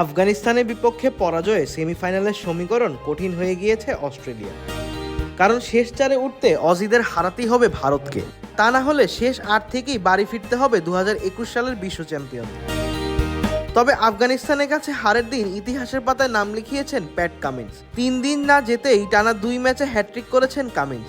আফগানিস্তানের বিপক্ষে পরাজয়ে সেমিফাইনালের সমীকরণ কঠিন হয়ে গিয়েছে অস্ট্রেলিয়া। কারণ শেষ চারে উঠতে অজিদের হারাতেই হবে ভারতকে। তা না হলে শেষ আট থেকেই বাড়ি ফিরতে হবে দু হাজার একুশ সালের বিশ্ব চ্যাম্পিয়ন। তবে আফগানিস্তানের কাছে হারের দিন ইতিহাসের পাতায় নাম লিখিয়েছেন প্যাট কামিন্স। তিন দিন না যেতেই টানা দুই ম্যাচে হ্যাট্রিক করেছেন কামিন্স।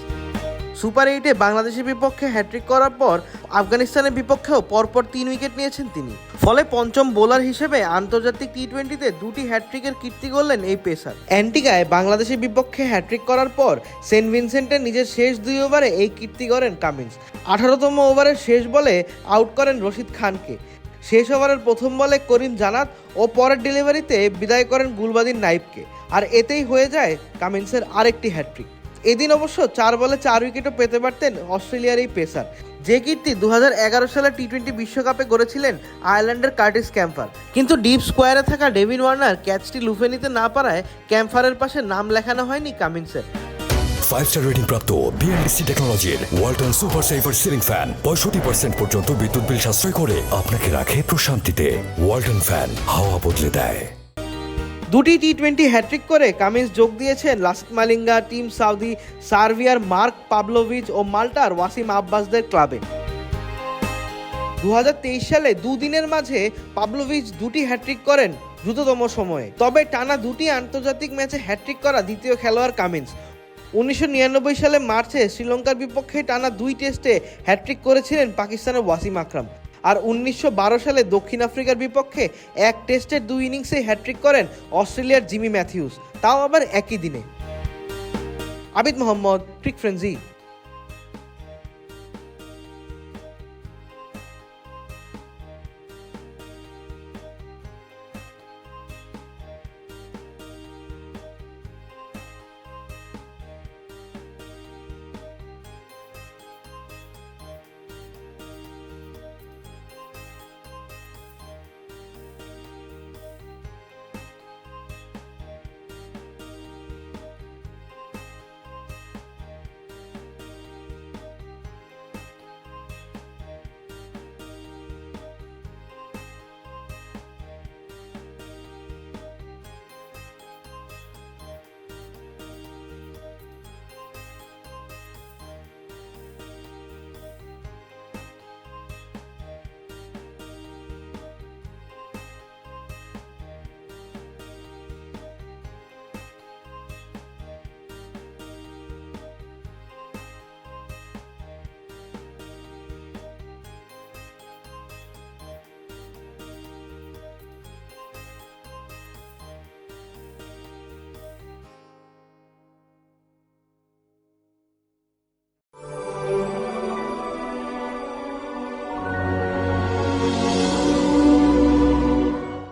সুপার এইটে বাংলাদেশের বিপক্ষে হ্যাট্রিক করার পর আফগানিস্তানের বিপক্ষেও পরপর তিন উইকেট নিয়েছেন তিনি। ফলে পঞ্চম বোলার হিসেবে আন্তর্জাতিক টি টোয়েন্টিতে দুটি হ্যাট্রিকের কীর্তি করলেন এই পেসার। অ্যান্টিগায় বাংলাদেশের বিপক্ষে হ্যাট্রিক করার পর সেন্ট ভিনসেন্টের নিজের শেষ দুই ওভারে এই কীর্তি করেন কামিন্স। আঠারোতম ওভারের শেষ বলে আউট করেন রশিদ খানকে। শেষ ওভারের প্রথম বলে করিম জানাত ও পরের ডেলিভারিতে বিদায় করেন গুলবাদিন নাইবকে। আর এতেই হয়ে যায় কামিন্সের আরেকটি হ্যাট্রিক এদিন অবশ্য চার বলে চার উইকেটও পেতে পারতেন অস্ট্রেলিয়ার এই পেসার। যে কীর্তি দু এগারো সালে টি টোয়েন্টি বিশ্বকাপে গড়েছিলেন আয়ারল্যান্ডের কার্টিস ক্যাম্পার। কিন্তু ডিপ স্কোয়ারে থাকা ডেভিন ওয়ার্নার ক্যাচটি লুফে নিতে না পারায় ক্যাম্পারের পাশে নাম লেখানো হয়নি কামিন্সের। ফাইভ স্টার রেটিং প্রাপ্ত বিএনডিসি টেকনোলজির Walton super saver ceiling fan. পঁয়ষট্টি পার্সেন্ট পর্যন্ত বিদ্যুৎ বিল সাশ্রয় করে আপনাকে রাখে প্রশান্তিতে। ওয়ালটন ফ্যান, হাওয়া বদলে দেয়। দুটি টি টোয়েন্টি হ্যাট্রিক করে কামিন্স যোগ দিয়েছেন লাসিত মালিঙ্গা, টিম সাউদি সার্ভিয়ার মার্ক পাবলোভিচ ও মাল্টার ওয়াসিম আব্বাসদের ক্লাবে। দু হাজার তেইশ সালে দুদিনের মাঝে পাবলোভিচ দুটি হ্যাট্রিক করেন দ্রুততম সময়ে। তবে টানা দুটি আন্তর্জাতিক ম্যাচে হ্যাট্রিক করা দ্বিতীয় খেলোয়াড় কামিন্স। উনিশশো নিরানব্বই সালে মার্চে শ্রীলঙ্কার বিপক্ষে টানা দুই টেস্টে হ্যাট্রিক করেছিলেন পাকিস্তানের ওয়াসিম আকরাম। আর উনিশশো বারো সালে দক্ষিণ আফ্রিকার বিপক্ষে এক টেস্টের দুই ইনিংসে হ্যাট্রিক করেন অস্ট্রেলিয়ার জিমি ম্যাথিউস। তাও আবার একই দিনে। আবিদ মোহাম্মদ, ক্রিক ফ্রেন্সি।